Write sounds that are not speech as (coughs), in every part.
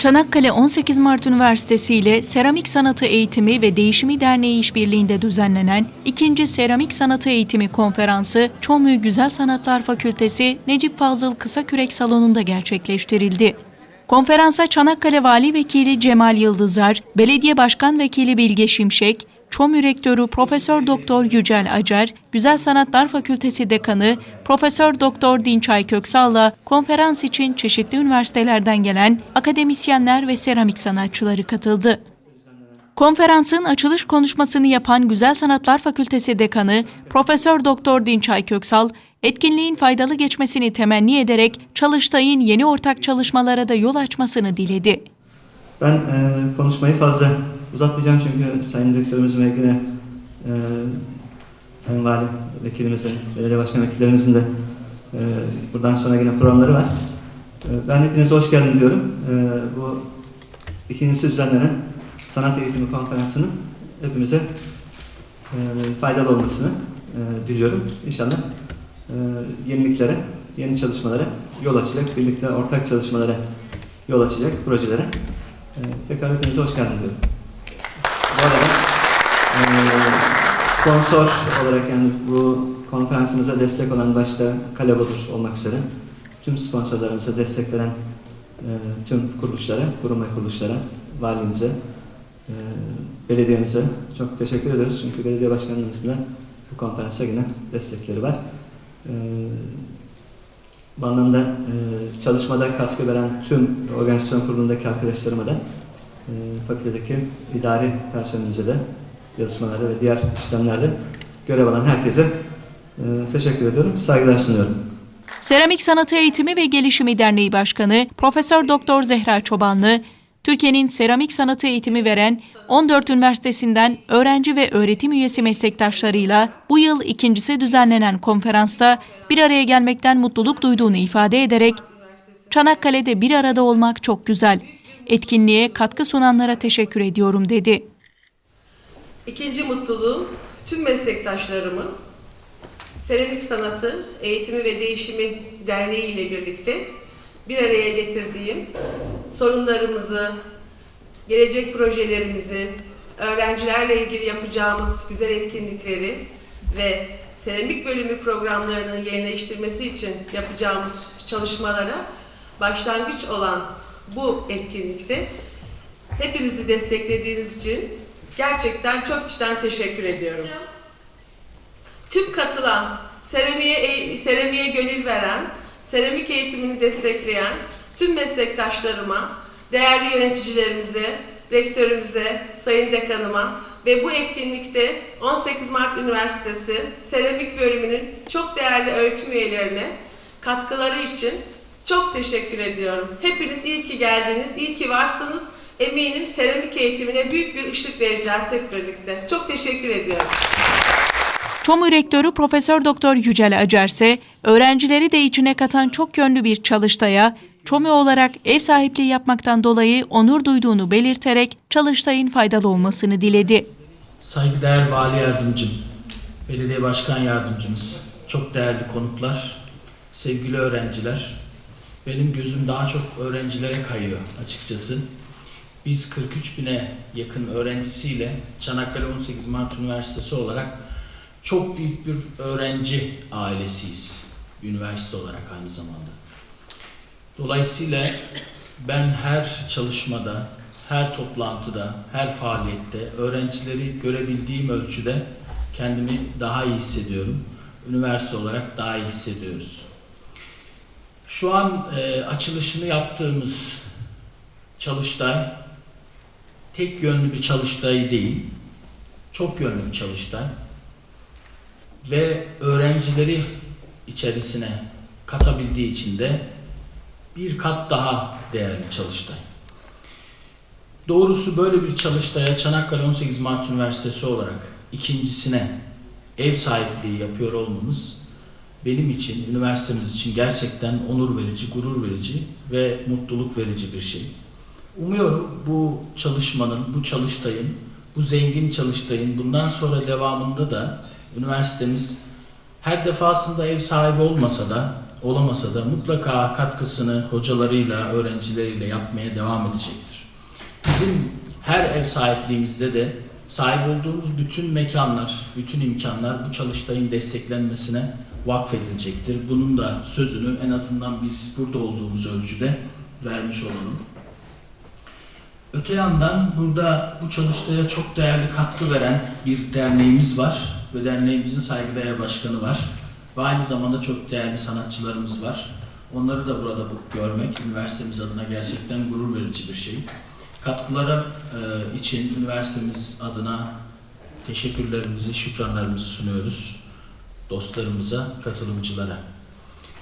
Çanakkale 18 Mart Üniversitesi ile Seramik Sanatı Eğitimi ve Değişimi Derneği işbirliğinde düzenlenen 2. Seramik Sanatı Eğitimi Konferansı Çomlu Güzel Sanatlar Fakültesi Necip Fazıl Kısakürek Salonu'nda gerçekleştirildi. Konferansa Çanakkale Vali Vekili Cemal Yıldızar, Belediye Başkan Vekili Bilge Şimşek, ÇOMÜ Rektörü Profesör Doktor Yücel Acar, Güzel Sanatlar Fakültesi Dekanı Profesör Doktor Dinçay Köksal'la konferans için çeşitli üniversitelerden gelen akademisyenler ve seramik sanatçıları katıldı. Konferansın açılış konuşmasını yapan Güzel Sanatlar Fakültesi Dekanı Profesör Doktor Dinçay Köksal, etkinliğin faydalı geçmesini temenni ederek Çalıştay'ın yeni ortak çalışmalara da yol açmasını diledi. Ben e, konuşmayı fazla uzatmayacağım çünkü Sayın Direktörümüzün ve yine e, Sayın Vali Vekilimizin, Belediye Başkan Vekillerimizin de e, buradan sonra yine programları var. E, ben hepinize hoş geldin diyorum. E, bu ikincisi düzenlenen sanat eğitimi konferansının hepimize e, faydalı olmasını e, diliyorum. İnşallah e, yeniliklere, yeni çalışmalara yol açacak, birlikte ortak çalışmalara yol açacak projelere ee, tekrar hepinize hoş geldin diyorum. Bu arada e, sponsor olarak yani bu konferansımıza destek olan başta Kalabadur olmak üzere tüm sponsorlarımıza destek veren e, tüm kuruluşlara, kurum ve kuruluşlara, valimize, e, belediyemize çok teşekkür ediyoruz. Çünkü belediye başkanlığımızın da bu konferansa yine destekleri var. E, bu anlamda e, çalışmada katkı veren tüm organizasyon kurulundaki arkadaşlarıma da fakültedeki idari personelimize de yazışmalarda ve diğer işlemlerde görev alan herkese e, teşekkür ediyorum. Saygılar sunuyorum. Seramik Sanatı Eğitimi ve Gelişimi Derneği Başkanı Profesör Doktor Zehra Çobanlı, Türkiye'nin seramik sanatı eğitimi veren 14 üniversitesinden öğrenci ve öğretim üyesi meslektaşlarıyla bu yıl ikincisi düzenlenen konferansta bir araya gelmekten mutluluk duyduğunu ifade ederek Çanakkale'de bir arada olmak çok güzel. Etkinliğe katkı sunanlara teşekkür ediyorum dedi. İkinci mutluluğum tüm meslektaşlarımın Seramik Sanatı Eğitimi ve Değişimi Derneği ile birlikte bir araya getirdiğim sorunlarımızı, gelecek projelerimizi, öğrencilerle ilgili yapacağımız güzel etkinlikleri ve seramik bölümü programlarının yenileştirmesi için yapacağımız çalışmalara başlangıç olan bu etkinlikte hepimizi desteklediğiniz için gerçekten çok içten teşekkür ediyorum. Tüm katılan, seramiğe, seramiğe gönül veren, seramik eğitimini destekleyen tüm meslektaşlarıma, değerli yöneticilerimize, rektörümüze, sayın dekanıma ve bu etkinlikte 18 Mart Üniversitesi Seramik Bölümünün çok değerli öğretim üyelerine katkıları için çok teşekkür ediyorum. Hepiniz iyi ki geldiniz, iyi ki varsınız. Eminim seramik eğitimine büyük bir ışık vereceğiz hep birlikte. Çok teşekkür ediyorum. ÇOMÜ Rektörü Profesör Doktor Yücel Acar ise öğrencileri de içine katan çok yönlü bir çalıştaya ÇOMÜ olarak ev sahipliği yapmaktan dolayı onur duyduğunu belirterek çalıştayın faydalı olmasını diledi. Saygıdeğer Vali Yardımcım, Belediye Başkan Yardımcımız, çok değerli konuklar, sevgili öğrenciler. Benim gözüm daha çok öğrencilere kayıyor açıkçası. Biz 43 bine yakın öğrencisiyle Çanakkale 18 Mart Üniversitesi olarak çok büyük bir öğrenci ailesiyiz. Üniversite olarak aynı zamanda. Dolayısıyla ben her çalışmada, her toplantıda, her faaliyette öğrencileri görebildiğim ölçüde kendimi daha iyi hissediyorum. Üniversite olarak daha iyi hissediyoruz. Şu an e, açılışını yaptığımız çalıştay tek yönlü bir çalıştay değil, çok yönlü bir çalıştay ve öğrencileri içerisine katabildiği için de bir kat daha değerli çalıştay. Doğrusu böyle bir çalıştaya Çanakkale 18 Mart Üniversitesi olarak ikincisine ev sahipliği yapıyor olmamız benim için, üniversitemiz için gerçekten onur verici, gurur verici ve mutluluk verici bir şey. Umuyorum bu çalışmanın, bu çalıştayın, bu zengin çalıştayın bundan sonra devamında da üniversitemiz her defasında ev sahibi olmasa da olamasa da mutlaka katkısını hocalarıyla, öğrencileriyle yapmaya devam edecektir. Bizim her ev sahipliğimizde de sahip olduğumuz bütün mekanlar, bütün imkanlar bu çalıştayın desteklenmesine vakfedilecektir. Bunun da sözünü en azından biz burada olduğumuz ölçüde vermiş olalım. Öte yandan burada bu çalıştaya çok değerli katkı veren bir derneğimiz var ve derneğimizin saygıdeğer başkanı var. Ve aynı zamanda çok değerli sanatçılarımız var. Onları da burada bu- görmek üniversitemiz adına gerçekten gurur verici bir şey. Katkıları e, için üniversitemiz adına teşekkürlerimizi, şükranlarımızı sunuyoruz dostlarımıza, katılımcılara.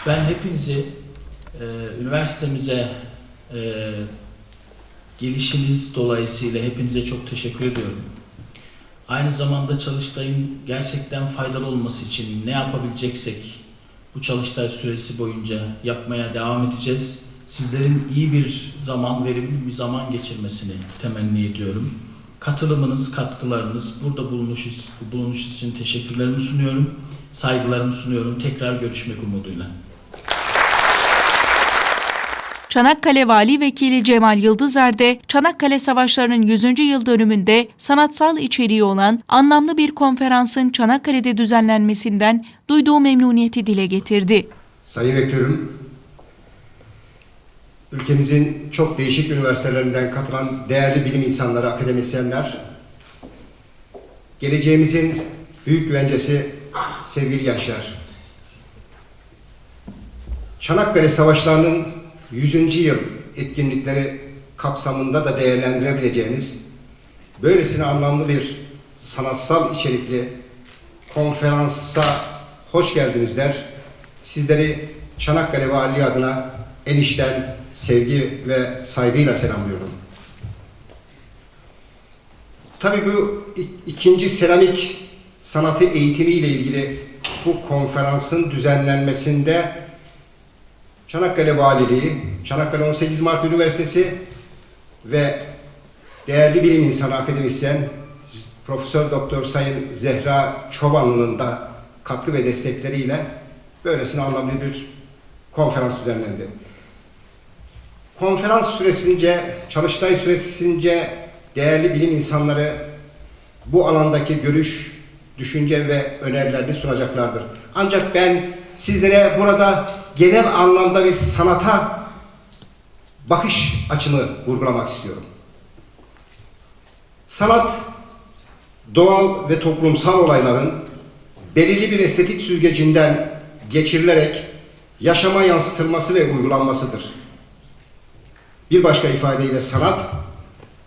Ben hepinizi e, üniversitemize e, gelişiniz dolayısıyla hepinize çok teşekkür ediyorum. Aynı zamanda Çalıştay'ın gerçekten faydalı olması için ne yapabileceksek bu Çalıştay süresi boyunca yapmaya devam edeceğiz. Sizlerin iyi bir zaman, verimli bir zaman geçirmesini temenni ediyorum. Katılımınız, katkılarınız, burada bulunuş, bulunuş için teşekkürlerimi sunuyorum. Saygılarımı sunuyorum. Tekrar görüşmek umuduyla. Çanakkale Vali Vekili Cemal Yıldızer de Çanakkale Savaşları'nın 100. yıl dönümünde sanatsal içeriği olan anlamlı bir konferansın Çanakkale'de düzenlenmesinden duyduğu memnuniyeti dile getirdi. Sayın Rektörüm, ülkemizin çok değişik üniversitelerinden katılan değerli bilim insanları, akademisyenler, geleceğimizin büyük güvencesi sevgili gençler. Çanakkale Savaşları'nın 100. yıl etkinlikleri kapsamında da değerlendirebileceğimiz böylesine anlamlı bir sanatsal içerikli konferansa hoş geldiniz der. Sizleri Çanakkale Valiliği adına en içten sevgi ve saygıyla selamlıyorum. Tabii bu ik- ikinci seramik sanatı eğitimi ile ilgili bu konferansın düzenlenmesinde Çanakkale Valiliği, Çanakkale 18 Mart Üniversitesi ve değerli bilim insanı akademisyen Profesör Doktor Sayın Zehra Çobanlı'nın da katkı ve destekleriyle böylesine anlamlı bir konferans düzenlendi. Konferans süresince, çalıştay süresince değerli bilim insanları bu alandaki görüş, düşünce ve önerilerini sunacaklardır. Ancak ben sizlere burada genel anlamda bir sanata bakış açımı vurgulamak istiyorum. Sanat, doğal ve toplumsal olayların belirli bir estetik süzgecinden geçirilerek yaşama yansıtılması ve uygulanmasıdır. Bir başka ifadeyle sanat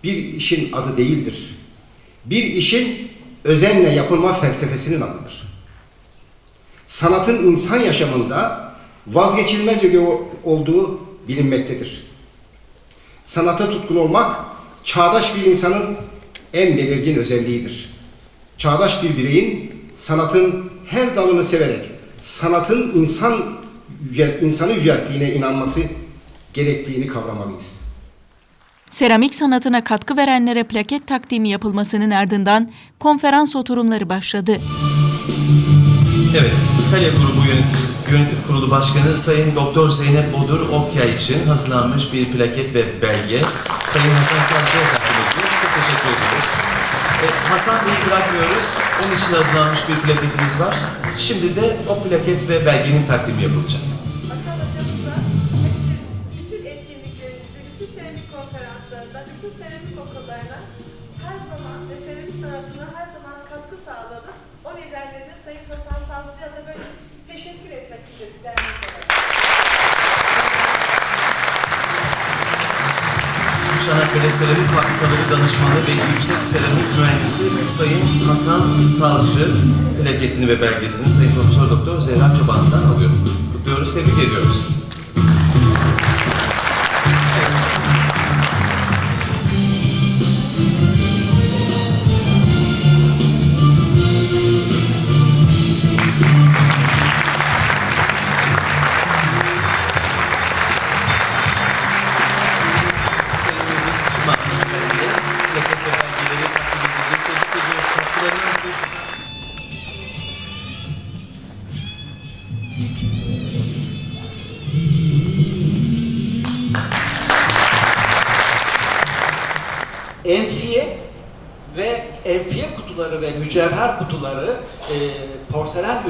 bir işin adı değildir. Bir işin özenle yapılma felsefesinin adıdır. Sanatın insan yaşamında vazgeçilmez olduğu bilinmektedir. Sanata tutkun olmak çağdaş bir insanın en belirgin özelliğidir. Çağdaş bir bireyin sanatın her dalını severek sanatın insan insanı yücelttiğine inanması gerektiğini kavramalıyız. Seramik sanatına katkı verenlere plaket takdimi yapılmasının ardından konferans oturumları başladı. Evet, Kale Grubu Yönetici, Yönetim Kurulu Başkanı Sayın Doktor Zeynep Bodur Okya için hazırlanmış bir plaket ve belge Sayın Hasan Savcı'ya takdim ediyor. Çok teşekkür ediyoruz. E, Hasan Bey'i bırakmıyoruz. Onun için hazırlanmış bir plaketimiz var. Şimdi de o plaket ve belgenin takdimi yapılacak. Hasan Sazcı plaketini ve belgesini Sayın Profesör Doktor Zehra Çoban'dan alıyor. Kutluyoruz, tebrik ediyoruz.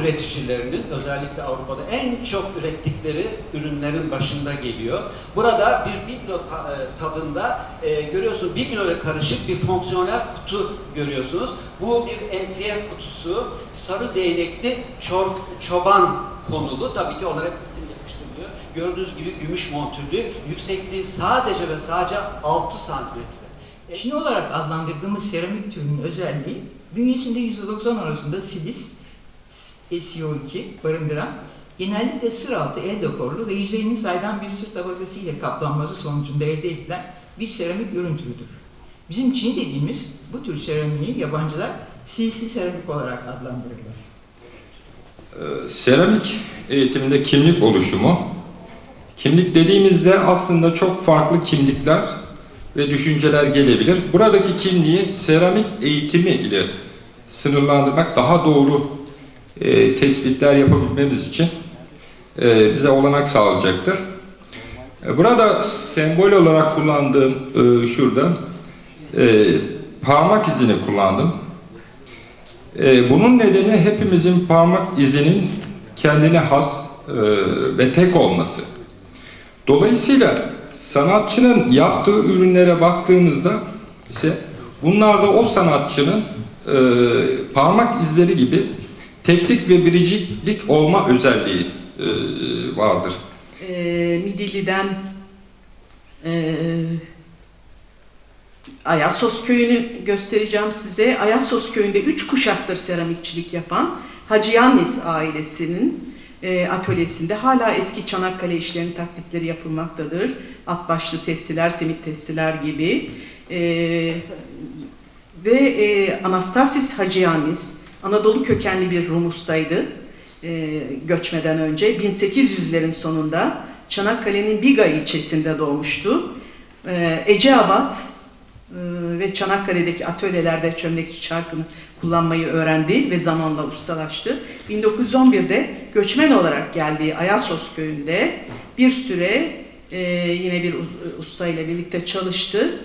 Üreticilerinin özellikle Avrupa'da en çok ürettikleri ürünlerin başında geliyor. Burada bir biblo e, tadında e, görüyorsunuz biblo ile karışık bir fonksiyonel kutu görüyorsunuz. Bu bir enfiye kutusu, sarı değnekli çor- çoban konulu. Tabii ki onlara hep isim yapıştırılıyor. Gördüğünüz gibi gümüş montürlü, yüksekliği sadece ve sadece 6 santimetre. Çin olarak adlandırdığımız seramik türünün özelliği bünyesinde %90 arasında silis, SiO2 barındıran genellikle sır altı el dekorlu ve yüzeyinin saydam bir sır tabakası ile kaplanması sonucunda elde edilen bir seramik ürün türüdür. Bizim Çin dediğimiz bu tür seramiği yabancılar silisli seramik olarak adlandırırlar. Ee, Seramik eğitiminde kimlik oluşumu. Kimlik dediğimizde aslında çok farklı kimlikler ve düşünceler gelebilir. Buradaki kimliği seramik eğitimi ile sınırlandırmak daha doğru e, tespitler yapabilmemiz için e, bize olanak sağlayacaktır. E, Burada sembol olarak kullandığım e, şurada e, parmak izini kullandım. Ee, bunun nedeni hepimizin parmak izinin kendine has e, ve tek olması. Dolayısıyla sanatçının yaptığı ürünlere baktığımızda ise bunlarda o sanatçının e, parmak izleri gibi teklik ve biriciklik olma özelliği e, vardır. e, Midilli'den e, Ayasos köyünü göstereceğim size. Ayasos köyünde üç kuşaktır seramikçilik yapan Hacı Yannis ailesinin e, atölyesinde hala eski Çanakkale işlerinin taklitleri yapılmaktadır. At başlı testiler, simit testiler gibi. E, ve e, Anastasis Hacıyannis Anadolu kökenli bir Rum ustaydı e, göçmeden önce. 1800'lerin sonunda Çanakkale'nin Biga ilçesinde doğmuştu. E, Eceabat e, ve Çanakkale'deki atölyelerde çömlekçi çarkını kullanmayı öğrendi ve zamanla ustalaştı. 1911'de göçmen olarak geldiği Ayasos köyünde bir süre e, yine bir usta ile birlikte çalıştı.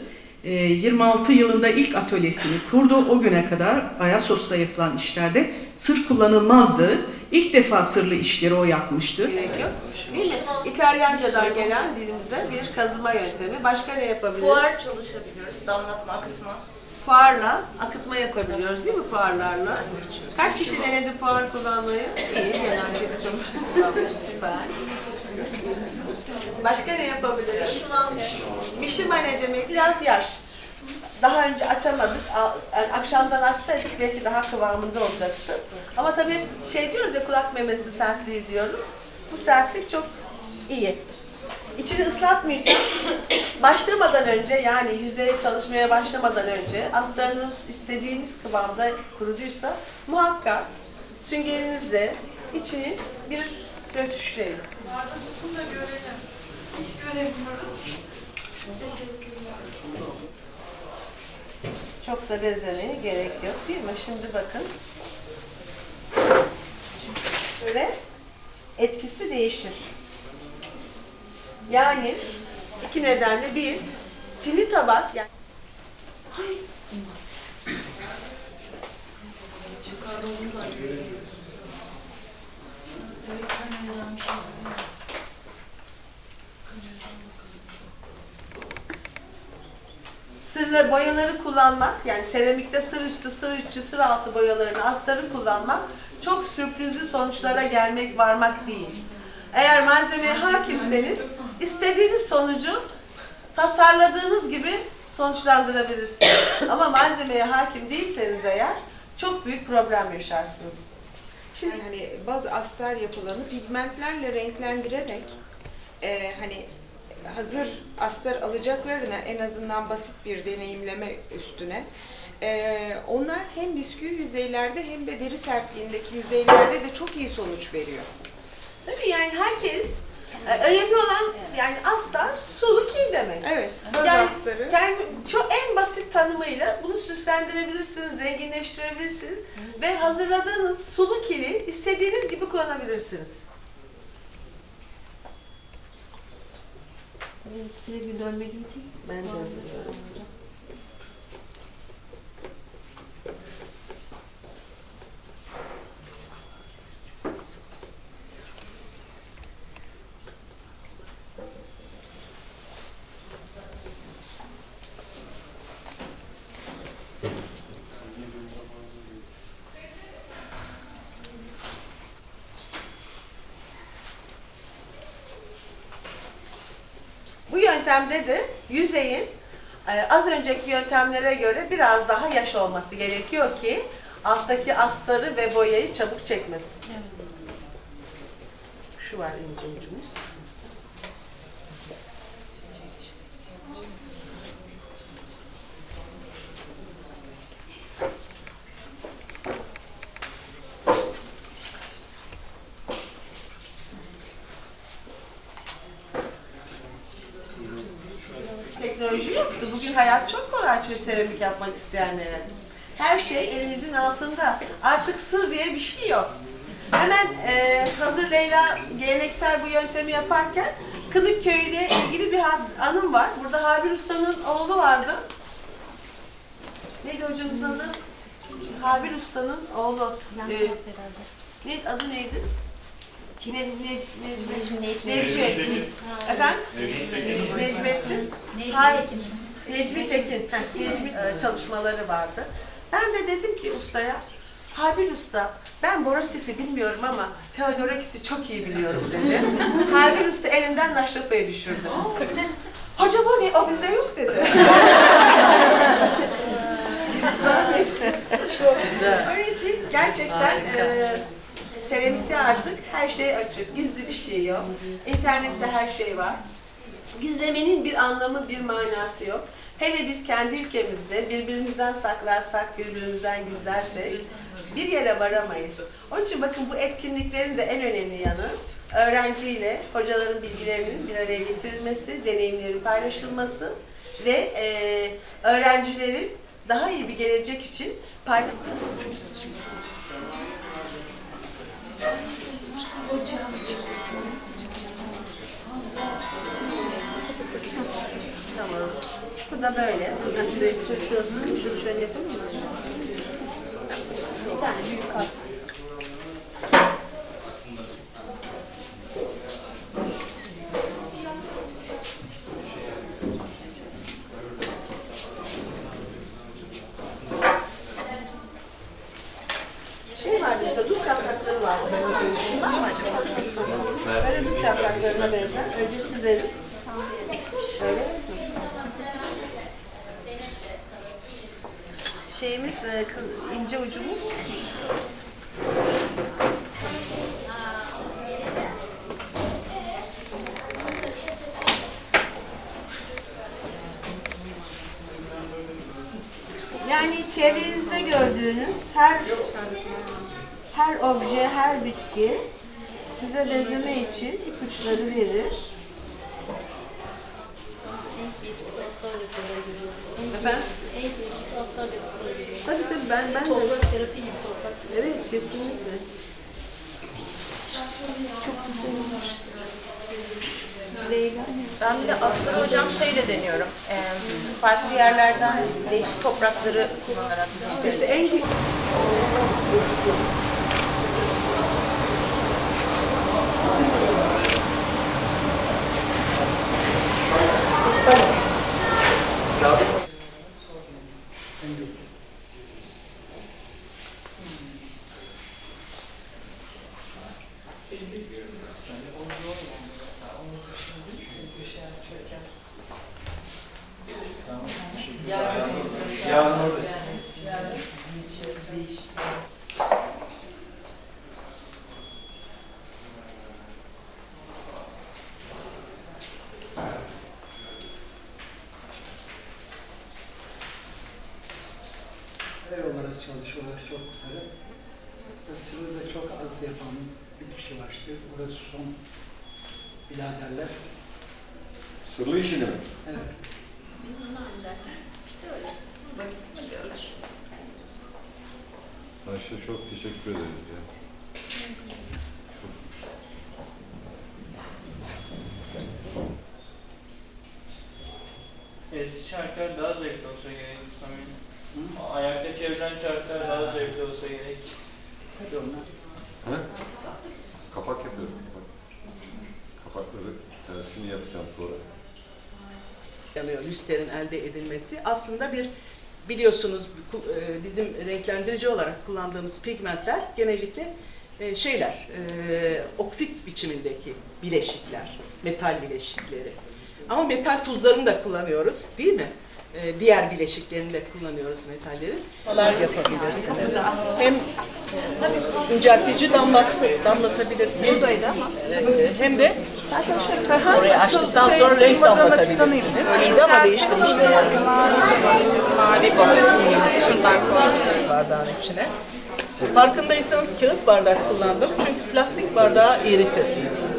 E, 26 yılında ilk atölyesini kurdu. O güne kadar Ayasos'ta yapılan işlerde sır kullanılmazdı. İlk defa sırlı işleri o yapmıştır. Gerek yok. Değil mi? İtalyancadan gelen dilimize bir kazıma yöntemi. Başka ne yapabiliriz? Fuar çalışabiliyoruz. Damlatma, akıtma. Puarla akıtma yapabiliyoruz değil mi puarlarla? Kaç kişi denedi puar kullanmayı? İyi, genelde kullanmış. Süper. Başka ne yapabiliriz? Mişima. Mişima ne demek? Biraz yaş. Daha önce açamadık. Yani akşamdan açsaydık belki daha kıvamında olacaktı. Ama tabii şey diyoruz ya kulak memesi sertliği diyoruz. Bu sertlik çok iyi. İçini ıslatmayacağım. (coughs) Başlamadan önce yani yüzeye çalışmaya başlamadan önce astarınız istediğiniz kıvamda kuruduysa muhakkak süngerinizle içini bir rötuşlayın. Bunu da görelim. Hiç göremiyoruz. Teşekkürler. Çok da bezlemeye gerek yok değil mi? Şimdi bakın. Böyle etkisi değişir. Yani iki nedenle bir, çini tabak yani sırla boyaları kullanmak, yani seramikte sır üstü, sır içi, sır altı boyalarını, astarı kullanmak çok sürprizli sonuçlara gelmek, varmak değil. Eğer malzemeye hakimseniz istediğiniz sonucu tasarladığınız gibi sonuçlandırabilirsiniz. (coughs) Ama malzemeye hakim değilseniz eğer çok büyük problem yaşarsınız. Şimdi hani bazı astar yapılarını pigmentlerle renklendirerek e, hani hazır astar alacaklarına en azından basit bir deneyimleme üstüne e, onlar hem bisküvi yüzeylerde hem de deri sertliğindeki yüzeylerde de çok iyi sonuç veriyor. Tabii yani herkes e, önemli olan yani astar sulu kil demek. Evet, Yani astarı. kendi çok en basit tanımıyla bunu süslendirebilirsiniz, zenginleştirebilirsiniz ve hazırladığınız sulu kili istediğiniz gibi kullanabilirsiniz. Sürekli dönmediği için ben dönmüyorum. Bu yöntemde de yüzeyin e, az önceki yöntemlere göre biraz daha yaş olması gerekiyor ki alttaki astarı ve boyayı çabuk çekmesin. Şu var ince ucumuz. Bugün hayat çok kolay çift seramik yapmak isteyenlere. Her şey elinizin altında. Artık sır diye bir şey yok. Hemen e, hazır Leyla geleneksel bu yöntemi yaparken Kınıkköy ile ilgili bir anım var. Burada Habil Usta'nın oğlu vardı. Neydi hocamızın adı? Habil Usta'nın oğlu. Ee, ne, adı neydi? Ne, ne, Necmi. Necmi. Efendim? Necmettin. Hayır. Necmi Tekin. E, çalışmaları vardı. Ben de dedim ki ustaya, Habil Usta, ben Borosit'i bilmiyorum ama Theodorakis'i çok iyi biliyorum dedi. (laughs) Habil Usta elinden Naşrapa'yı düşürdü. Hocam o ne? O bize yok dedi. (laughs) çok güzel. Onun için gerçekten e, seramikte artık her şey açık. Gizli bir şey yok. İnternette her şey var. Gizlemenin bir anlamı, bir manası yok. Hele biz kendi ülkemizde birbirimizden saklarsak, birbirimizden gizlersek bir yere varamayız. Onun için bakın bu etkinliklerin de en önemli yanı öğrenciyle hocaların bilgilerinin bir araya getirilmesi, deneyimlerin paylaşılması ve e, öğrencilerin daha iyi bir gelecek için paylaşılması. Tamam. Bu da böyle. Buradan şuraya sürtüyorsun. Şunu şöyle yapalım mı? Bir tane büyük kap. Şey var burada, dut yaprakları var. Şunlar mı acaba? Böyle dut yapraklarına benzer. Önce çizelim. Şeyimiz, e, ince ucumuz. Yani çevrenizde gördüğünüz her her obje, her bitki size bezeme için ipuçları verir. Efendim? Tabii tabii ben ben Toprak terapi gibi toprak. Evet kesinlikle. Leyla. Ben bir de aslında hocam şeyle deniyorum. Ee, farklı yerlerden değişik toprakları kullanarak. İşte en Yarın oradayız. Ev olarak çalışıyorlar çok güzel. Isırı da çok az yapan bir kişi var işte. Burası son biraderler. Sırlı işini mi? Evet. İşte öyle. Vakit çıkıyorlar. Ayşe çok teşekkür ederiz ya. Eski çarklar daha zevkli olsa gerek. Ayakta çevrilen çarklar daha zevkli olsa gerek. Hadi onlar. He? Kapak yapıyorum. Kapak. Kapakları tersini yapacağım sonra. yanıyor lüsterin elde edilmesi. Aslında bir biliyorsunuz e, bizim renklendirici olarak kullandığımız pigmentler genellikle e, şeyler, e, oksit biçimindeki bileşikler, metal bileşikleri. Ama metal tuzlarını da kullanıyoruz değil mi? Ee, diğer bileşiklerini de kullanıyoruz metallerin. Neler yapabilirsiniz. Hem inceltici damlat, damlatabilirsiniz. Ee, hem de orayı açtıktan sonra renk damlatabilirsiniz. Öyle ama değiştirmiştim yani. Mavi bu. Şundan bardağın içine. Farkındaysanız kağıt bardak kullandım çünkü plastik bardağı eritir.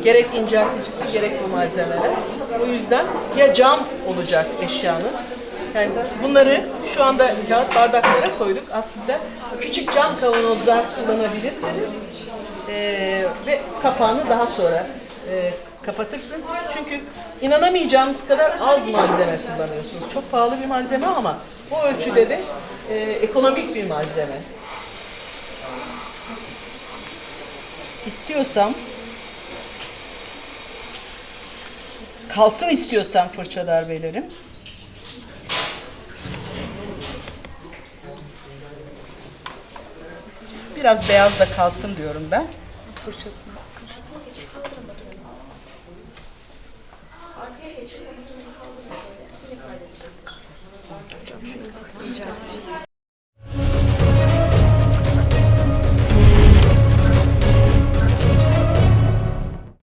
Gerek incelticisi gerek bu malzemeler. O yüzden ya cam olacak eşyanız. Yani bunları şu anda kağıt bardaklara koyduk. Aslında küçük cam kavanozlar kullanabilirsiniz. Ee, ve kapağını daha sonra e, kapatırsınız. Çünkü inanamayacağınız kadar az malzeme kullanıyorsunuz. Çok pahalı bir malzeme ama bu ölçüde de e, ekonomik bir malzeme. İstiyorsam kalsın istiyorsam fırça darbelerim. Biraz beyaz da kalsın diyorum ben. Fırçasını.